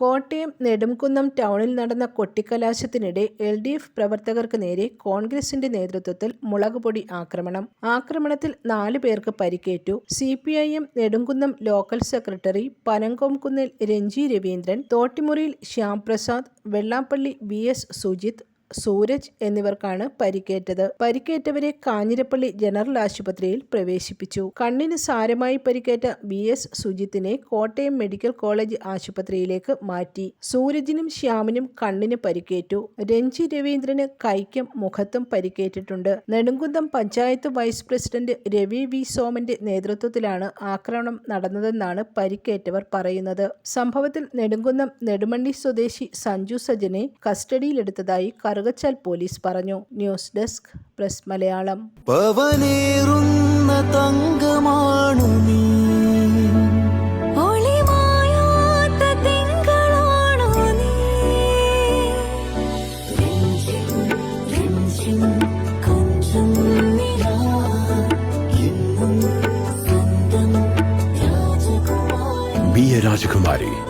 കോട്ടയം നെടുംകുന്നം ടൗണിൽ നടന്ന കൊട്ടിക്കലാശത്തിനിടെ L D F പ്രവർത്തകർക്ക് നേരെ കോൺഗ്രസിന്റെ നേതൃത്വത്തിൽ മുളകുപൊടി ആക്രമണം. ആക്രമണത്തിൽ നാല് പേർക്ക് പരിക്കേറ്റു. C P I M Nedumkunnam local secretary പനങ്കോംകുന്നിൽ Ranji Raveendran തോട്ടിമുറിയിൽ ശ്യാംപ്രസാദ് വെള്ളാപ്പള്ളി വി എസ് സുജിത് സൂരജ് എന്നിവർക്കാണ് പരിക്കേറ്റത്. പരിക്കേറ്റവരെ കാഞ്ഞിരപ്പള്ളി ജനറൽ ആശുപത്രിയിൽ പ്രവേശിപ്പിച്ചു. കണ്ണിന് സാരമായി പരിക്കേറ്റ ബി എസ് സുജിത്തിനെ കോട്ടയം മെഡിക്കൽ കോളേജ് ആശുപത്രിയിലേക്ക് മാറ്റി. സൂരജിനും ശ്യാമിനും കണ്ണിന് പരിക്കേറ്റു. രഞ്ജി രവീന്ദ്രന് കൈക്കും മുഖത്തും പരിക്കേറ്റിട്ടുണ്ട്. Nedumkunnam panchayat vice president Ravi V സോമന്റെ നേതൃത്വത്തിലാണ് ആക്രമണം നടന്നതെന്നാണ് പരിക്കേറ്റവർ പറയുന്നത്. സംഭവത്തിൽ നെടുങ്കുന്നം നെടുമണ്ണി സ്വദേശി സഞ്ജു സജനെ കസ്റ്റഡിയിലെടുത്തതായി കറുകച്ചാൽ പോലീസ് പറഞ്ഞു. News desk press Malayalam. പവനേറുന്ന തങ്കമാണു നീ. Be a Rajakumari.